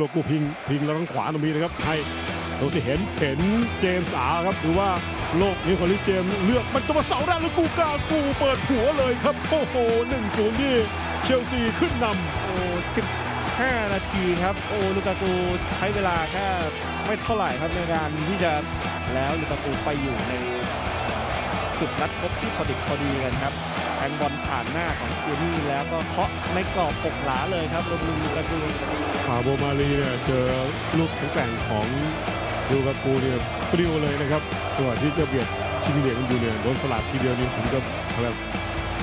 โลกูพิงพิงแล้วข้งขวาตรงนี้นะครับให้โดสิเห็นเห็นเจมส์อาครับหรือว่าโลกนิโคลิสเจมส์เลือกมันจะมาเสาแรกแล้วกูกากูเปิดหัวเลยครับโอ้โห1นศูนย์นี่เชลซีขึ้นนำโอ้15นาทีครับโอ้ลูกากูใช้เวลาแค่ไม่เท่าไหร่ครับในการที่จะแล้วลูกากูไปอยู่ในจุดนัดพบที่พอดิบพอดีกันครับ งบอลผ่านหน้าของเคียนี่แล้วก็เคาะในกรอบปกหลาเลยครับลงลูกากูอาโบมาลีเนี่ยเจอลูกแข็งแกร่งของลูกากูเนี่ยปลิวเลยนะครับจังหวะที่จะเบียดชิงเหรียญกันอยู่เนี่ยโดนสลับทีเดียวนี่ถึงจะอะไร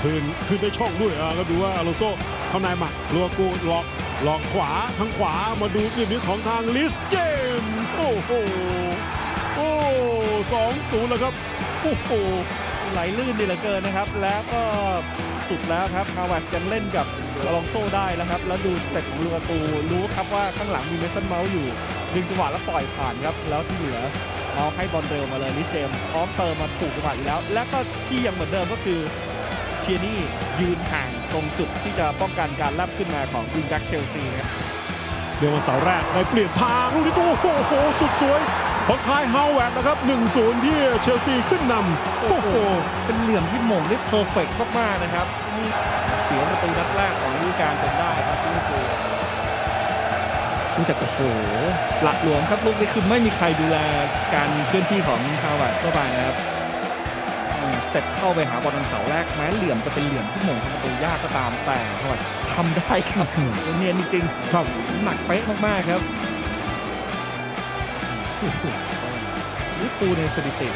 คืนคืนได้ช่องด้วยอะก็ดูว่าอโลโซเข้าในหมักลูกากูหลอกหลอกขวาทางขวามาดูทีนี้ของทางลิสเจมส์โอ้โหโอ้สองศูนย์แล้วครับโอ้โห ไหลลื่นดีเหลือเกินนะครับ แล้วก็สุดแล้วครับฮาวาสยังเล่นกับอลองโซได้แล้วครับ แล้วดูสเต็ปของลูกากูรู้ครับว่าข้างหลังมีเมสันเมาส์อยู่ ดึงจังหวะแล้วปล่อยผ่านครับ แล้วที่เหลือเอาให้บอลเร็วมาเลยลิสเจมพร้อมเติมมาถูกจังหวะอีกแล้ว และก็ที่ยังเหมือนเดิมก็คือเทียนี่ยืนห่างตรงจุดที่จะป้องกันการล่ำขึ้นมาของวิงแบ็กเชลซีครับเดี๋ยววันเสาร์แรกได้เปลี่ยนทางลูกนี้ตัวโอ้โหสุดสวย ของคายฮาวเวิร์ดนะครับ 1-0 ที่เชลซีขึ้นนำโอ้โห เป็นเหลี่ยมที่หม่งได้เพอร์เฟกต์มาก ๆ นะครับนี่เสียประตูนัดแรกของฤดูกาลจนได้ครับลิเวอร์พูลดูแต่โอ้โห หลักหลวมครับลูกนี้คือไม่มีใครดูแลการเคลื่อนที่ของฮาวาร์ดเข้าไปนะครับอืมสเต็ปเข้าไปหาบอลทางเสาแรกแม้เหลี่ยมจะเป็นเหลี่ยมที่หม่งทำประตูยากก็ตามแต่ฮาวาร์ดทำได้ครับเนียนจริงครับๆหนักเป๊ะมากๆครับ ลิเวอร์พูลในสถิติ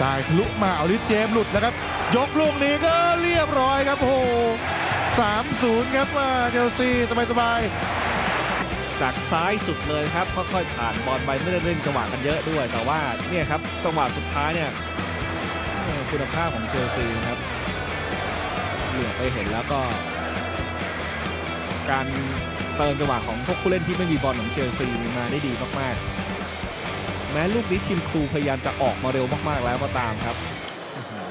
จ่ายทะลุมาเอาลิสเจมส์หลุดแล้วครับ ยกลูกนี้ก็เรียบร้อยครับโอ้โห3-0ครับมาเชลซีสบายๆจากซ้ายสุดเลยครับค่อยๆผ่านบอลไปไม่ได้เล่นจังหวะกันเยอะด้วย แต่ว่าเนี่ยครับจังหวะสุดท้ายเนี่ยเออคุณภาพของเชลซีครับเหลือไปเห็นแล้วก็ การ เติมจังหวะของพวกผู้เล่นที่ไม่มีบอลของเชลซีมาได้ดีมากๆ แม้ลูกนี้ทีมครูพยายามจะออกมาเร็วมากๆแล้วก็ตามครับ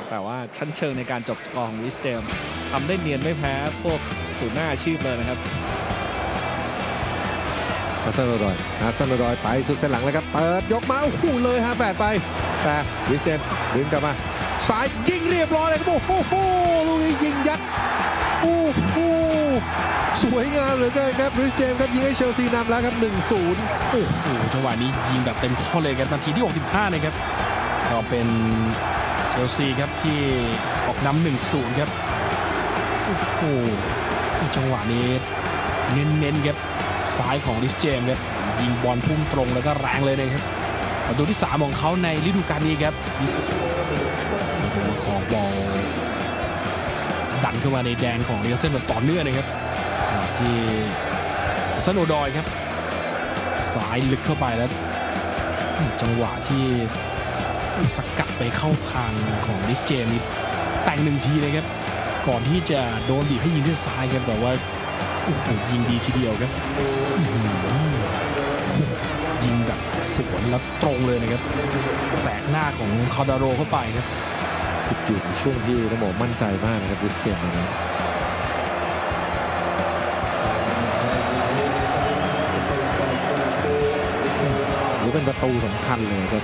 แต่ว่าชั้นเชิงในการจบสกอร์ของลิสเจมส์ทำได้เนียนไม่แพ้พวกศูนย์หน้าอาชีพเลยนะครับฮัสซันโอดอยฮัสซันโอดอยไปสุดเส้นหลังแล้วครับ เปิดยกมาโอ้โหเลยฮะแปดไป แต่วิสเซมดึงกลับมาซ้ายยิงเรียบร้อยเลยครับโอ้โหลูกนี้ยิงยัดโอ้โห สวยงามเหลือเกินครับริสเจมส์ครับยิงให้เชลซีนำแล้วครับ 1-0 โอ้โหจังหวะนี้ยิงแบบเต็มข้อเลยครับนาทีที่ 65 นะครับก็เป็นเชลซีครับที่ออกนำ1-0 ครับ โอ้โหจังหวะนี้เน้นๆครับซ้ายของลิสเจมส์ครับยิงบอลพุ่งตรงแล้วก็แรงเลยนะครับประตูที่ 3 ของเขาในฤดูกาลนี้ครับโอ้โหของบอลดันเข้ามาในแดนของเรียเซนแบบต่อเนื่องนะครับ ที่ซันโอดอยครับซ้ายลึกเข้าไปแล้ว จังหวะที่สกัดไปเข้าทางของลิสเจนี่แต่งหนึ่งทีเลยครับ ก่อนที่จะโดนบีบให้ยิงที่ซ้ายครับแต่ว่าโอ้โหยิงดีทีเดียวครับยิงแบบสวนแล้วตรงเลยนะครับ แสกหน้าของคาร์ดาโรเข้าไปครับทุกอยู่ในช่วงที่ต้องบอกมั่นใจมากนะครับริสเจนนี้ห อเป็นประตูสำคัญเลยครับ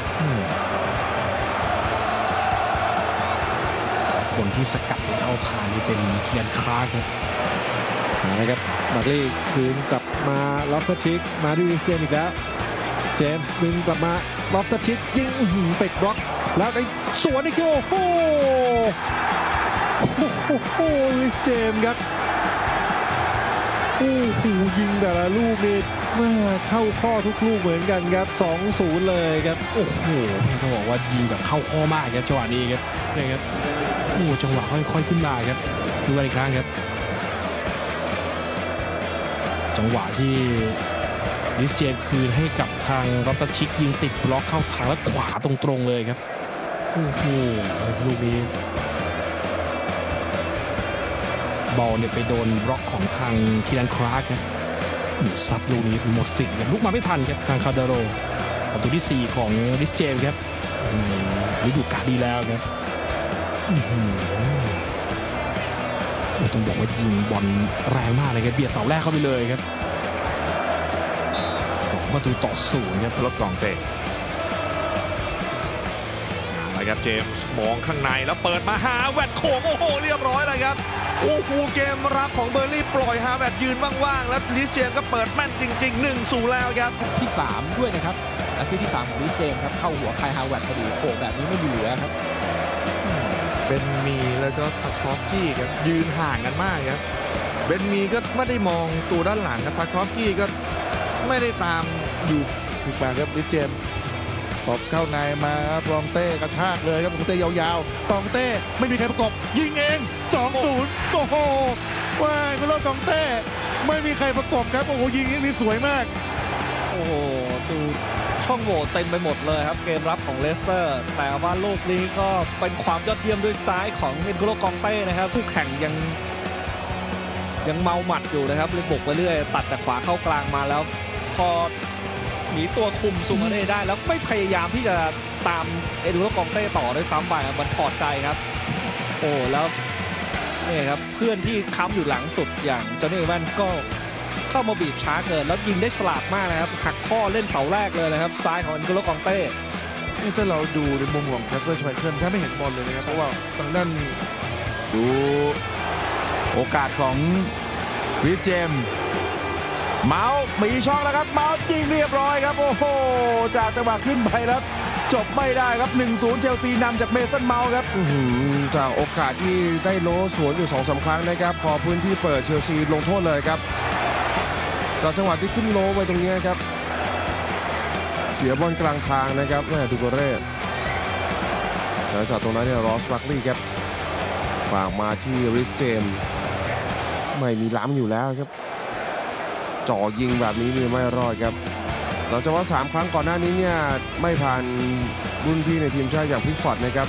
คนที่สกัดเข้าทางนี่เป็นเคียนคาร์กครับหาเลยครับบักลี่คืนกลับมาลอฟตอร์ชิกมาที่ริสเจมส์อีกแล้ว เจมส์ดึงกลับมาลอฟตอร์ชิกยิงติดบล็อกแล้วไอ้สวนนี่คือโอ้โหโอ้โหริสเจมส์ครับ โอ้โหยิงแต่ละลูกนี่ม่เข้าข้อทุกลูกเหมือนกันครับ 2-0 เลยครับโอ้โหต้องบอกว่ายิงแบบเข้าข้อมากครับจังหวะนี้ครับนี่ครับโอ้จังหวะค่อยๆขึ้นมาครับดูกันอีกครั้งครับ จังหวะที่ลิสเจนคืนให้กับทางรัตชิกยิงติดบล็อกเข้าทางแล้วขวาตรงๆเลยครับโอ้โหลูกนี้ บอลเนี่ยไปโดนบล็อกของทางคีรันคราร์กครับซัดลูกนี้หมดสิทธิ์ครับลุกมาไม่ทันครับทางคาร์ดโรประตูที่ 4 ของลิสเจมครับในฤดูกาลดีแล้วครับต้องบอกว่ายิงบอลแรงมากเลยครับเบียดเสาแรกเข้าไปเลยครับสองประตูต่อศูนย์ครับรถกล่องเตะอะไรครับเจมส์มองข้างในแล้วเปิดมาหาแวดโขงโอ้โหเรียบร้อยเลยครับ โอ้โหเกมรับของเบอร์ลี่ปล่อยฮาแวดยืนว่างๆ แล้วลิสเจมส์ก็เปิดแม่นจริง ๆ1สู่แล้วครับ ที่ 3 ด้วยนะครับแอสซิสต์ที่ 3 ของลิสเจมส์ครับ เข้าหัวไคายฮาวเวิร์ดพอดีโขกแบบนี้ไม่มีเหลือครับเบนมีแล้วก็ทาคอฟสกี้ครับยืนห่างกันมากครับเบนมีก็ไม่ได้มองตัวด้านหลังครับทาคอฟสกี้ก็ไม่ได้ตามอยู่พลิกมาครับลิสเจมส์ ตบเข้าในมาครับรองเต้กระชากเลยครับรองเต้ยาวๆกองเต้ไม่มีใครประกบยิงเอง2-0โอ้โหว้ายคุณรอดกองเต้ไม่มีใครประกบครับโอ้โหยิงย่างนี้สวยมาก โอ้โหดูช่องโหว่เต็มไปหมดเลยครับเกมรับของเลสเตอร์ แต่ว่าลูกนี้ก็เป็นความยอดเยี่ยมด้วยซ้ายของเอ็นโกโลกองเต้นะครับคู่แข่งยังยังเมาหมัดอยู่นะครับเลยบุกไปเรื่อย ตัดแต่ขวาเข้ากลางมาแล้ว พอ หนีตัวคุมซูมาเน่ได้แล้วไม่พยายามที่จะตามเอ็นโกโลกองเต้ต่อด้วยซ้ำไปครับมันถอดใจครับ โอ้แล้วนี่ครับเพื่อนที่ค้ำอยู่หลังสุดอย่างจอห์นนี่แวนส์ก็เข้ามาบีบช้าเกิน แล้วยิงได้ฉลาดมากนะครับ หักข้อเล่นเสาแรกเลยนะครับ ซ้ายของอันโกโลกองเต้นี่ถ้าเราดูในมุมของแคสเปอร์ชไมเคิลแทบไม่เห็นบอลเลยนะครับ เพราะว่าทางด้านดูโอกาสของริสเจมส์ เมาส์มีช่องแล้วครับ เมาส์ยิงเรียบร้อยครับ โอ้โห จากจังหวะขึ้นไปแล้ว จบไม่ได้ครับ 1-0 เชลซีนำจากเมสันเมาส์ครับจากโอกาสที่ได้โลสวนอยู่สองสาครั้งนะครับ พอพื้นที่เปิดเชลซีลงโทษเลยครับ จากจังหวะที่ขึ้นโลไปตรงนี้ครับ เสียบอลกลางทางนะครับแม่ดูโกเร่หลังจากตรงนั้นเนี่ยรอสบัคลีย์ครับฝากมาที่ริสเจม ไม่มีล้ำอยู่แล้วครับ จ่อยิงแบบนี้นี่ไม่รอดครับหลังจากว่า 3 ครั้งก่อนหน้านี้เนี่ยไม่ผ่านรุ่นพี่ในทีมชาติอย่างพิกฟอร์ดนะครับ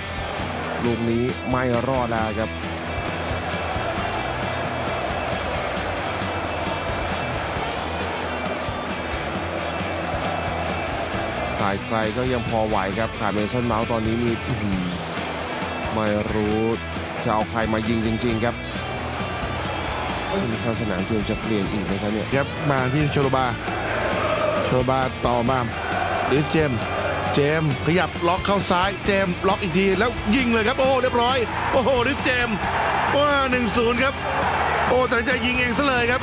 ลูกนี้ไม่รอดแล้วครับใครใครก็ยังพอไหวครับขาเมสันเมาส์ตอนนี้นี่ไม่รู้จะเอาใครมายิงจริง ๆ ครับ นี่เข้าสนามเกมจะเปลี่ยนอีกนะครับเนี่ยครับมาที่โชโลบา โชโลบาต่อมาลิสเจมส์เจมส์ขยับล็อกเข้าซ้าย เจมส์ล็อกอีกทีแล้วยิงเลยครับ โอ้เรียบร้อย โอ้โหลิสเจมส์ว่าหนึ่งศูนย์ครับ โอ้ตัดสินใจยิงเองซะเลยครับ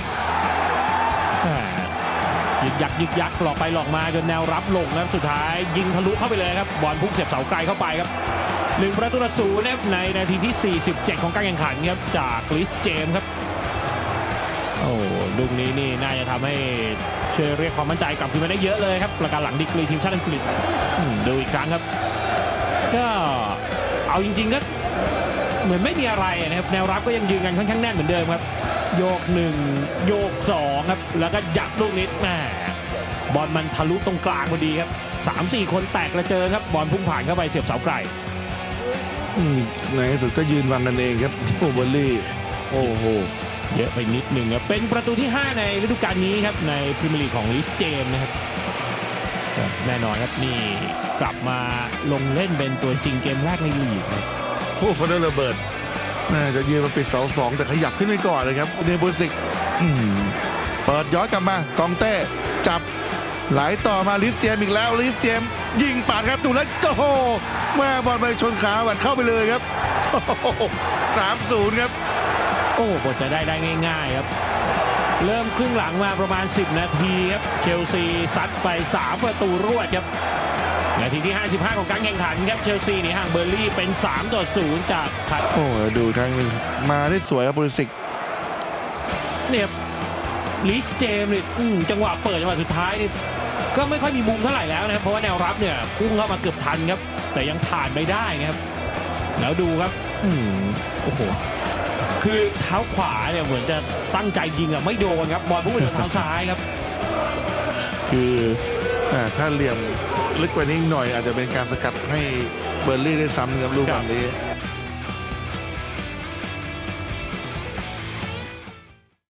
แหม่ยึกยักยึกยักหลอกไปหลอกมาจนแนวรับลงนะครับสุดท้ายยิงทะลุเข้าไปเลยครับบอลพุ่งเสียบเสาไกลเข้าไปครับหนึ่งประตูต่อศูนย์นะครับในนาทีที่ 47 ของการแข่งขันครับจากลิสเจมส์ครับ โอ้ลูกนี้นี่น่าจะทำให้ช่วยเรียกความมั่นใจกลับคืนมาได้เยอะเลยครับ ประการหลังดีกรีทีมชาติอังกฤษดูอีกครั้งครับ ก็เอาจริง ๆ ก็เหมือนไม่มีอะไรนะครับแนวรับก็ยังยืนกันค่อนข้างแน่นเหมือนเดิมครับ โยกหนึ่งโยกสองครับ แล้วก็ยัดลูกนี้แหมบอลมันทะลุตรงกลางพอดีครับสามสี่คนแตกกระเจิงครับบอลพุ่งผ่านเข้าไปเสียบเสาไกลในที่สุดก็ยืนวางกันเองครับโอเบอร์ลี่ โอ้โห เยอะไปนิดหนึ่งครับเป็นประตูที่ 5 ในฤดูกาลนี้ครับในพรีเมียร์ลีกของลิสเจมนะครับแน่นอนครับนี่กลับมาลงเล่นเป็นตัวจริงเกมแรกในลีกนะโอ้เขาได้ระเบิดน่าจะยืนมาปิดเสาสองแต่ขยับขึ้นไปก่อนเลยครับเนบุสิกเปิดย้อนกลับมากองเต้จับไหลต่อมาลิสเจมอีกแล้วลิสเจม ยิงปาดครับตูแล้วโอ้โหแม่บอลไปชนขาบัดเข้าไปเลยครับสามศูนย์ครับ โอ้กว่าจะได้ได้ง่ายๆครับ เริ่มครึ่งหลังมาประมาณ 10 นาทีครับ เชลซีซัดไป 3 ประตูรวดครับนาทีที่ 55 ของการแข่งขันครับเชลซีหนีห่างเบอร์ลี่เป็น 3 ต่อ 0 จากคัดโอ้ดูครั้งหนึงมาได้สวยครับบริสิกเนี่ยลิสเจมส์เนี่ยอืมจังหวะเปิดจังหวะสุดท้ายนี่ก็ไม่ค่อยมีมุมเท่าไหร่แล้วนะครับเพราะว่าแนวรับเนี่ยพุ่งเข้ามาเกือบทันครับ แต่ยังผ่านไปได้นะครับ แล้วดูครับ อืมโอ้โห คือเท้าขวาเนี่ยเหมือนจะตั้งใจยิงอะไม่โดนครับบอลพุ่งไปโดนเท้าซ้ายครับ คืออ่าถ้าเหลี่ยมลึกกว่านี้อีกหน่อยอาจจะเป็นการสกัดให้เบอร์ลี่ได้ซ้ำนะครับลูกแบบนี้